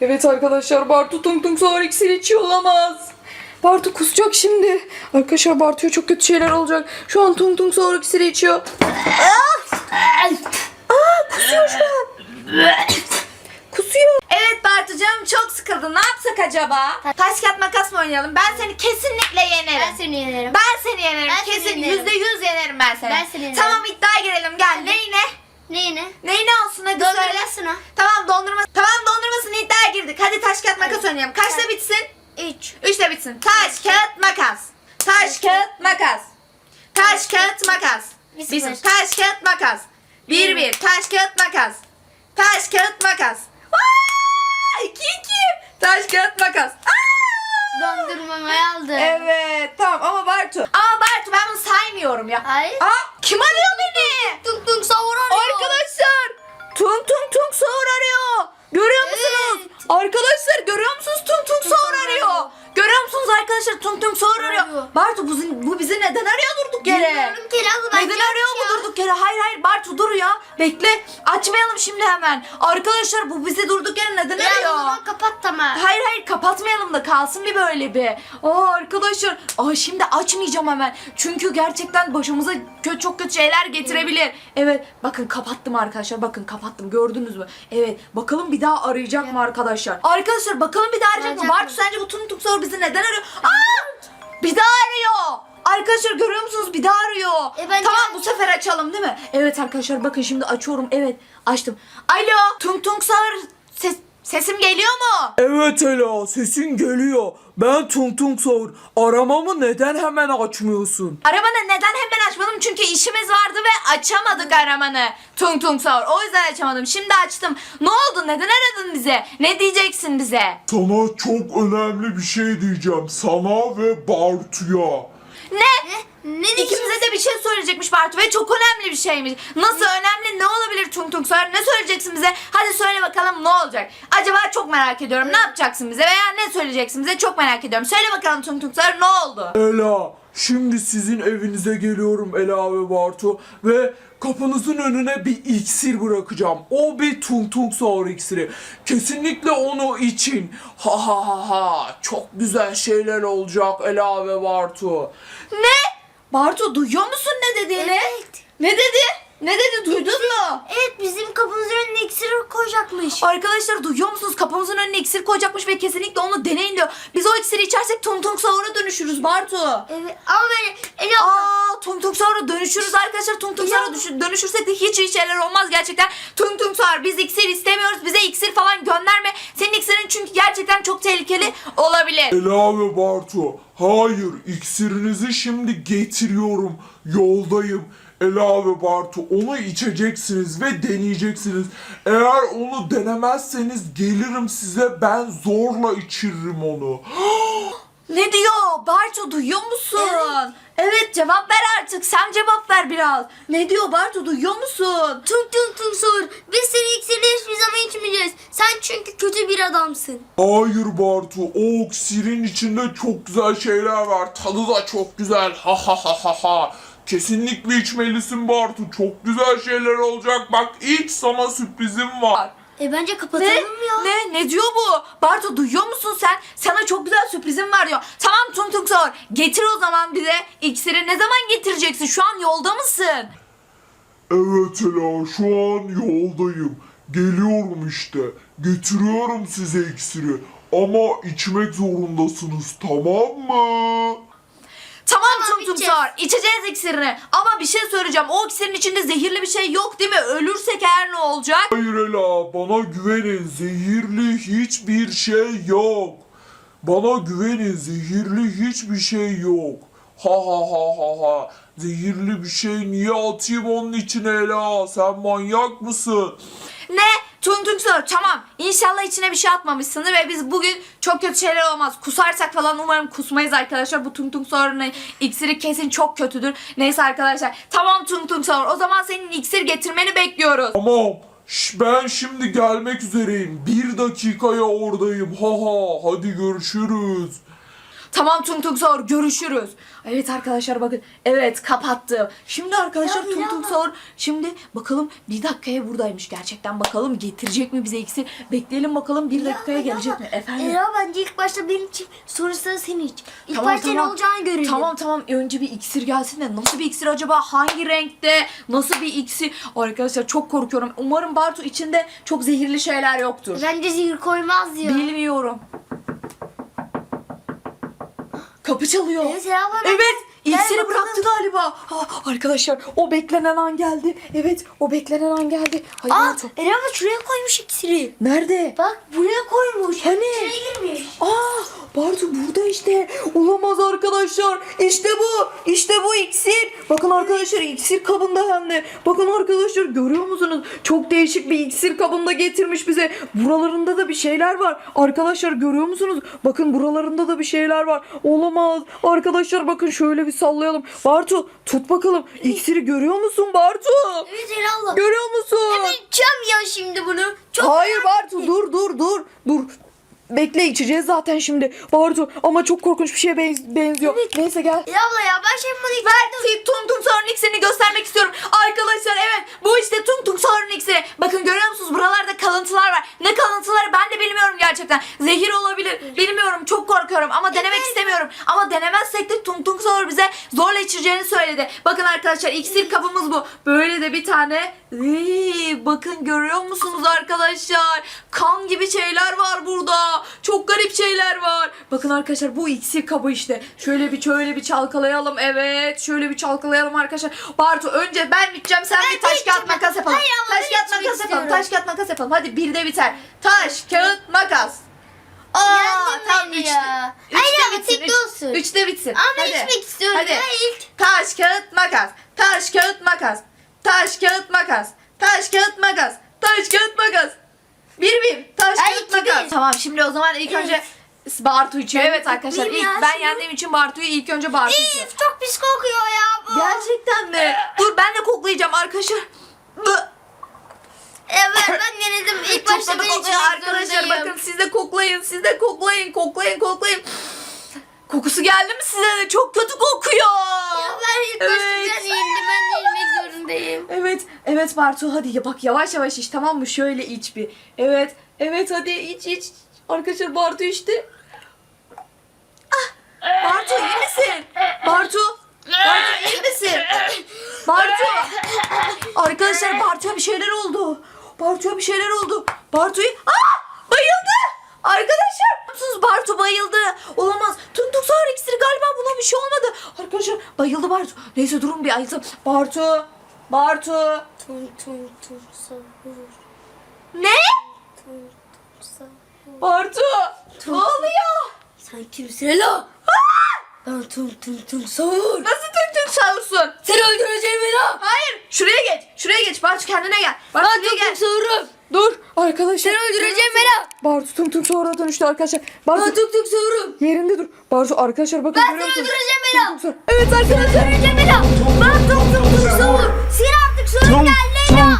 Evet arkadaşlar Bartu tung tung soğur iksir içiyor olamaz. Bartu kusacak şimdi. Arkadaşlar Bartu'ya çok kötü şeyler olacak. Şu an tung tung soğur iksiri içiyor. Aa, kusuyor şu an. Kusuyor. Evet Bartucuğum çok sıkıldım. Ne yapsak acaba? Taş kağıt makas mı oynayalım? Ben seni kesinlikle yenerim. Ben seni yenerim. Ben seni yenerim. Ben seni Kesin yenerim. yüzde yüz yenerim ben seni. Ben seni yenerim. Tamam iddiaya girelim gel. Neyine? Neyine? Neyine olsun hadi söyle. Dondurmasına. Tamam dondurma. Tamam dondurmasını iddiaya girdik. Hadi taş kağıt makas oynayalım. Kaçta bitsin? Üç. Üçte bitsin. Taş kağıt makas. Taş kağıt makas. Taş kağıt makas. Bizim taş kağıt makas. Bir bir. Taş kağıt makas. Taş kağıt makas. Aa, iki iki. Taş kağıt makas. Aa! Dondurmamı aldım. Evet tamam ama Bartu. Ama Bartu ben bunu saymıyorum ya. Hayır. Aa, kim arıyor beni? Tung tung savur arıyor. Arkadaşlar tung tung tung sahur arıyor. Görüyor musunuz? Evet. Arkadaşlar görüyor musunuz tung tung sahur arıyor. Görüyor musunuz arkadaşlar tung tung sahur arıyor. Bartu bu, bu bizi neden arıyor durduk yere? Bilmiyorum lan bu Neden arıyor ya. durduk yere? Hayır hayır Bartu dur ya. Bekle. Açmayalım şimdi hemen. Arkadaşlar bu bizi durduk yere neden o arıyor? zaman kapat tamam. Hayır hayır kapatmayalım da kalsın bir böyle bir. Aa arkadaşlar aa şimdi açmayacağım hemen. Çünkü gerçekten başımıza kötü çok kötü şeyler getirebilir. Evet bakın kapattım arkadaşlar bakın kapattım gördünüz mü? Evet bakalım bir daha arayacak mı arkadaşlar? Arkadaşlar bakalım bir daha arayacak mı? Arayacak Bartu mı? sence bu tum soru bizi neden arıyor? Aa! Bir daha arıyor. Arkadaşlar görüyor musunuz? Bir daha arıyor. E, bence tamam bu sefer açalım değil mi? Evet arkadaşlar bakın şimdi açıyorum. Evet açtım. Alo tung tung sağır ses, sesim geliyor mu? Evet Ela sesin geliyor. Ben Tung Tung Sor. Aramamı neden hemen açmıyorsun? Arabanı neden hemen açmadım? Çünkü işimiz vardı ve açamadık aramanı. Tung tung sahur. O yüzden açamadım. Şimdi açtım. Ne oldu? Neden aradın bize? Ne diyeceksin bize? Sana çok önemli bir şey diyeceğim. Sana ve Bartu'ya. Ne? Ne diyeceğim? İkimize de bir şey söyleyecekmiş Bartu ve çok önemli bir şeymiş. Nasıl önemli? Ne olabilir Tung Tung Sahur? Ne söyleyeceksin bize? Hadi söyle bakalım ne olacak? Acaba çok merak ediyorum. Ne yapacaksın bize veya ne söyleyeceksin bize? Çok merak ediyorum. Söyle bakalım Tung Tung Sahur ne oldu? Ela şimdi sizin evinize geliyorum Ela ve Bartu ve kapınızın önüne bir iksir bırakacağım. O bir Tung Tung Sor iksiri. Kesinlikle onu için. Ha ha ha ha. Çok güzel şeyler olacak Ela ve Bartu. Ne? Bartu duyuyor musun ne dediğini? Evet. Ne dedi? Ne dedi duydun mu? Evet bizim kapımızın önüne iksir koyacakmış. Arkadaşlar duyuyor musunuz? Kapımızın önüne iksir koyacakmış ve kesinlikle onu deneyin diyor. Biz o iksiri içersek tung tung sahura dönüşürüz Bartu. Evet ama ben Ela. Aa tung tung sahura dönüşürüz arkadaşlar. Tung tung sahura düşü- dönüşürsek de hiç iyi şeyler olmaz gerçekten. Tung tung sahur biz iksir istemiyoruz. Bize iksir falan gönderme. Senin iksirin çünkü gerçekten çok tehlikeli olabilir. Ela ve Bartu, hayır iksirinizi şimdi getiriyorum. Yoldayım. Ela ve Bartu onu içeceksiniz ve deneyeceksiniz. Eğer onu denemezseniz gelirim size ben zorla içiririm onu. Ne diyor? Bartu duyuyor musun? Evet. cevap ver artık. Sen cevap ver biraz. Ne diyor Bartu duyuyor musun? Tung tung tung sor. Biz senin iksirini hiçbir zaman içmeyeceğiz. Sen çünkü kötü bir adamsın. Hayır Bartu, o iksirin içinde çok güzel şeyler var. Tadı da çok güzel. Ha ha ha ha ha. Kesinlikle içmelisin Bartu. Çok güzel şeyler olacak. Bak ilk sana sürprizim var. E bence kapatalım Ne? ya. Ne? Ne diyor bu? Bartu duyuyor musun sen? Sana çok güzel sürprizim var diyor. Tamam Tung Tung Sor. Getir o zaman bize iksiri. Ne zaman getireceksin? Şu an yolda mısın? Evet Ela şu an yoldayım. Geliyorum işte. Getiriyorum size iksiri. Ama içmek zorundasınız tamam mı? Tamam, Tamam, Tung içeceğiz. İksirini. Ama bir şey söyleyeceğim. O iksirin içinde zehirli bir şey yok değil mi? Ölürsek eğer ne olacak? Hayır Ela bana güvenin zehirli hiçbir şey yok. Bana güvenin zehirli hiçbir şey yok. Ha ha ha ha ha. Zehirli bir şey niye atayım onun içine Ela? Sen manyak mısın? Ne? Tung Sor. Tamam. İnşallah içine bir şey atmamışsındır ve biz bugün çok kötü şeyler olmaz. Kusarsak falan umarım kusmayız arkadaşlar. Bu Tung Tung Sor'un iksiri kesin çok kötüdür. Neyse arkadaşlar. Tamam Tung Sor. O zaman senin iksir getirmeni bekliyoruz. Tamam. Şş, ben şimdi gelmek üzereyim. Bir dakikaya oradayım. Ha ha. Hadi görüşürüz. Tamam Tung Tung Sahur görüşürüz. Evet arkadaşlar bakın. Evet kapattım. Şimdi arkadaşlar Ya, Tung ya. Tung Sahur şimdi bakalım bir dakikaya buradaymış gerçekten. Bakalım getirecek mi bize iksir? Bekleyelim bakalım bir dakikaya gelecek mi? Efendim? Ela bence ilk başta benim için sonrasında senin için. İlk Tamam, başta ne olacağını görelim. Tamam tamam önce bir iksir gelsin de nasıl bir iksir acaba hangi renkte nasıl bir iksir arkadaşlar çok korkuyorum umarım Bartu içinde çok zehirli şeyler yoktur Bence zehir koymaz diyor. bilmiyorum kapı çalıyor Evet Ela abla. Evet, iksiri bıraktı galiba. Ah, arkadaşlar, o beklenen an geldi. Evet, o beklenen an geldi. Aa. Ela abla şuraya koymuş iksiri. Nerede? Bak buraya koymuş. Hani? İçine girmiş. Aa, Bartu burada işte. Olamaz arkadaşlar. İşte bu. İşte bu iksir. Bakın arkadaşlar iksir kabında hem de. Bakın arkadaşlar görüyor musunuz? Çok değişik bir iksir kabında getirmiş bize. Buralarında da bir şeyler var. Arkadaşlar görüyor musunuz? Bakın buralarında da bir şeyler var. Olamaz. Arkadaşlar bakın şöyle bir sallayalım. Bartu tut bakalım. İksiri görüyor musun Bartu? Evet abla. Görüyor musun? İçeceğim ya şimdi bunu. Çok Hayır Bartu dur dur dur dur. Bekle içeceğiz zaten şimdi. Bartu ama çok korkunç bir şeye benz- benziyor. Neyse gel. Ela abla ya ben şimdi bunu Ben Tung Tung Sahur'un iksirini göstermek istiyorum. Arkadaşlar evet bu işte Tung Tung Sahur'un iksiri. Bakın görüyor musunuz buralarda kalıntılar var. Ne kalıntıları ben de bilmiyorum gerçekten. Zehir olabilir bilmiyorum çok korkuyorum ama denemek istemiyorum. Ama denemezsek de Tung Tung Sahur bize zorla içireceğini söyledi. Bakın arkadaşlar iksir kabımız bu. Böyle de bir tane. Iy, bakın görüyor musunuz arkadaşlar? Kan gibi şeyler var şeyler var. Bakın arkadaşlar bu iksir kabı işte. Şöyle bir şöyle bir çalkalayalım. Evet. Şöyle bir çalkalayalım arkadaşlar. Bartu önce ben biteceğim sen bir taş biteceğim. kağıt makas yapalım. Hayır ama taş ben kağıt içmek makas yapalım. istiyorum. Taş kağıt makas yapalım. Hadi bir de biter. Taş kağıt makas. Aa, tam beni üçte, ya. Hayır ama bitsin, tek üç- olsun. Üçte bitsin. Ama ben Hadi. içmek istiyorum. Hadi. Ya ilk. Taş kağıt makas. Taş kağıt makas. Taş kağıt makas. Taş kağıt makas. Taş kağıt makas. Bir bir. Taş Ay, kağıt iki makas. bir. Tamam şimdi o zaman ilk önce Bartu içiyor. Evet arkadaşlar ilk ben şimdi- yendiğim için Bartu'yu ilk önce Bartu içiyor. Üf, çok pis kokuyor ya bu. Gerçekten mi? Dur ben de koklayacağım arkadaşlar. Bı- Evet ben denedim. İlk Çok başta tadı ben kokuyor içmek arkadaşlar zorundayım. bakın siz de koklayın siz de koklayın koklayın koklayın. Kokusu geldi mi size de? Çok kötü kokuyor. Ya ben ilk başta Evet. biraz yendim. Ben de zorundayım. Evet, evet Bartu hadi ya bak yavaş yavaş iç tamam mı? Şöyle iç bir. Evet, evet hadi iç iç. Arkadaşlar Bartu içti. Ah, Bartu iyi misin? Bartu, Bartu iyi misin? Bartu. Arkadaşlar Bartu'ya bir şeyler oldu. Bartu'ya bir şeyler oldu. Bartu'yu... Aa! Bayıldı! Arkadaşlar musunuz? Bartu bayıldı. Olamaz. Tung sahur iksiri galiba buna bir şey olmadı. Arkadaşlar bayıldı Bartu. Neyse durun bir ayılsın. Bartu. Bartu. Tum tum tum sahur. Ne? Tum tum sahur. Bartu. Ne oluyor? Sen kimsin Ela? Ben tum tum tum sahur. Nasıl tung tung sahursun? Seni öldüreceğim Ela. Hayır. Şuraya geç. Şuraya geç. Bartu kendine gel. Bartu Ben tum gel. tum sahurum. Dur arkadaşlar. Seni öldüreceğim Ela. Bartu tung tung sonra dönüştü arkadaşlar. Bartu tum tum sahurum. yerinde dur. Bartu arkadaşlar bakın Ben seni öldüreceğim Tung Ela. tung sahur. Evet arkadaşlar. Öldüreceğim Ela. Ben tum tum tum sahur. Senin artık sorun geldi Ela.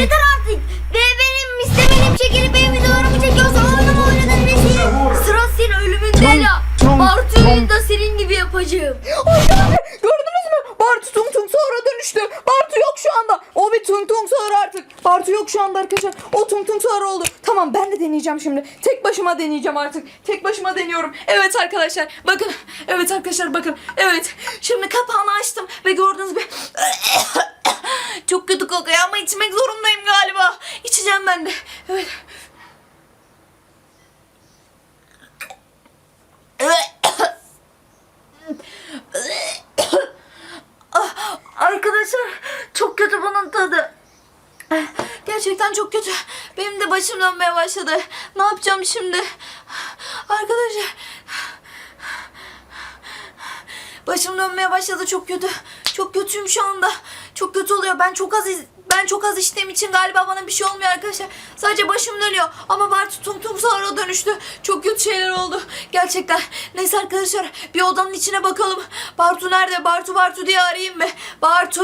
Yeter artık. Ve benim istemediğim şekilde benim videolarımı çekiyorsan oyunumu oynadın ve senin sıra senin ölümünde Ela. Bartu'yu da senin gibi yapacağım. Arkadaşlar gördünüz mü? Bartu tung tung sonra dönüştü. Bartu yok şu anda. O bir tung tung sahur artık. Bartu yok şu anda arkadaşlar. O tung sahur oldu. Tamam ben de deneyeceğim şimdi. Tek başıma deneyeceğim artık. Tek başıma deniyorum. Evet arkadaşlar bakın. Evet arkadaşlar bakın. Evet. Şimdi kapağını açtım ve gördüğünüz gibi çok kötü kokuyor ama içmek zorundayım galiba. İçeceğim ben de. Evet. Ah, Arkadaşlar çok kötü bunun tadı. Gerçekten çok kötü. Benim de başım dönmeye başladı. Ne yapacağım şimdi? Arkadaşlar. Başım dönmeye başladı çok kötü. Çok kötüyüm şu anda. Çok kötü oluyor. Ben çok az iz- ben çok az içtiğim için galiba bana bir şey olmuyor arkadaşlar. Sadece başım dönüyor. Ama Bartu tung tung sonra dönüştü. Çok kötü şeyler oldu. Gerçekten. Neyse arkadaşlar bir odanın içine bakalım. Bartu nerede? Bartu Bartu diye arayayım be. Bartu.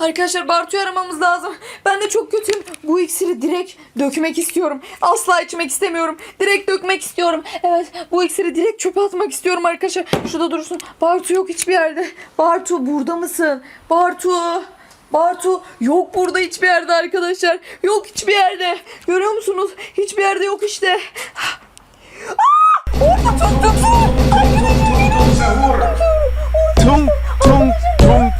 Arkadaşlar Bartu'yu aramamız lazım. Ben de çok kötüyüm. Bu iksiri direkt dökmek istiyorum. Asla içmek istemiyorum. Direkt dökmek istiyorum. Evet bu iksiri direkt çöpe atmak istiyorum arkadaşlar. Şurada dursun. Bartu yok hiçbir yerde. Bartu burada mısın? Bartu. Bartu yok burada hiçbir yerde arkadaşlar. Yok hiçbir yerde. Görüyor musunuz? Hiçbir yerde yok işte. Aa! Orada tut tut tut. Tung tung tung.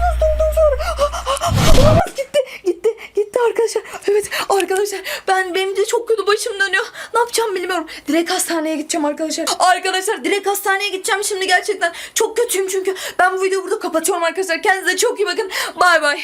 Olamaz gitti. Gitti. Gitti arkadaşlar. Evet arkadaşlar ben benim de çok kötü başım dönüyor. Ne yapacağım bilmiyorum. Direkt hastaneye gideceğim arkadaşlar. Arkadaşlar direkt hastaneye gideceğim şimdi gerçekten. Çok kötüyüm çünkü. Ben bu videoyu burada kapatıyorum arkadaşlar. Kendinize çok iyi bakın. Bay bay.